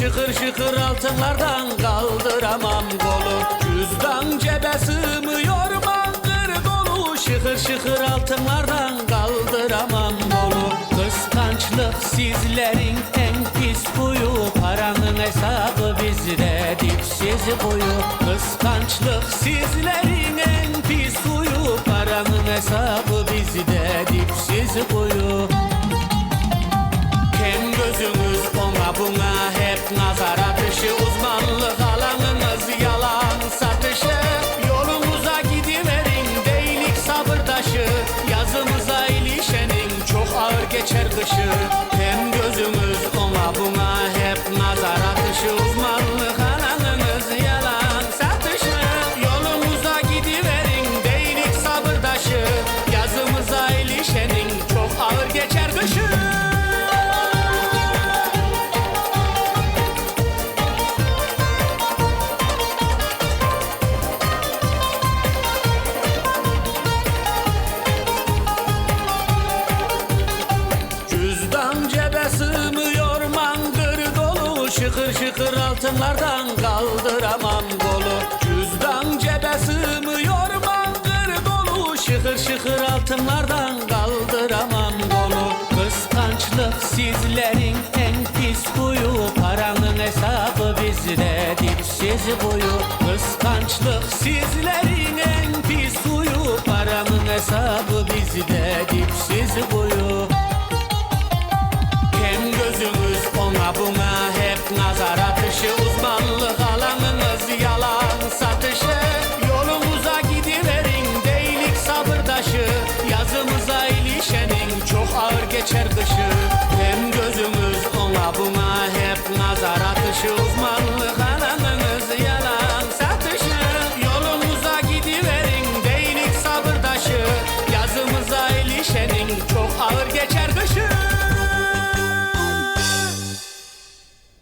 şıkır şıkır altınlardan kaldıramam kolu. Cüzdan cebe sığmıyor mangır dolu. Şıkır şıkır altınlardan kaldıramam kolu. Kıskançlık sizlerin en pis huyu. Paranın hesabı bizde dipsiz kuyu Kıskançlık sizlerin en pis huyu. Paranın hesabı bizde dipsiz kuyu Cüzdan cebe sığmıyor mangır dolu. Şıkır şıkır altınlardan kaldıramam kolu Cüzdan cebe sığmıyor mangır dolu. Şıkır şıkır altınlardan kaldıramam kolu Kıskançlık sizlerin en pis huyu. Paranın hesabı bizde dipsiz kuyu Kıskançlık sizlerin en pis huyu. Paranın hesabı bizde dipsiz kuyu satışı uzmanlık alanınız yalan. Satışı Yolumuza gidiverin. Değilik sabır taşı Yazımıza ilişenin. Çok ağır geçer kışı Hem gözümüz ona buna hep nazar atışı uzmanlık.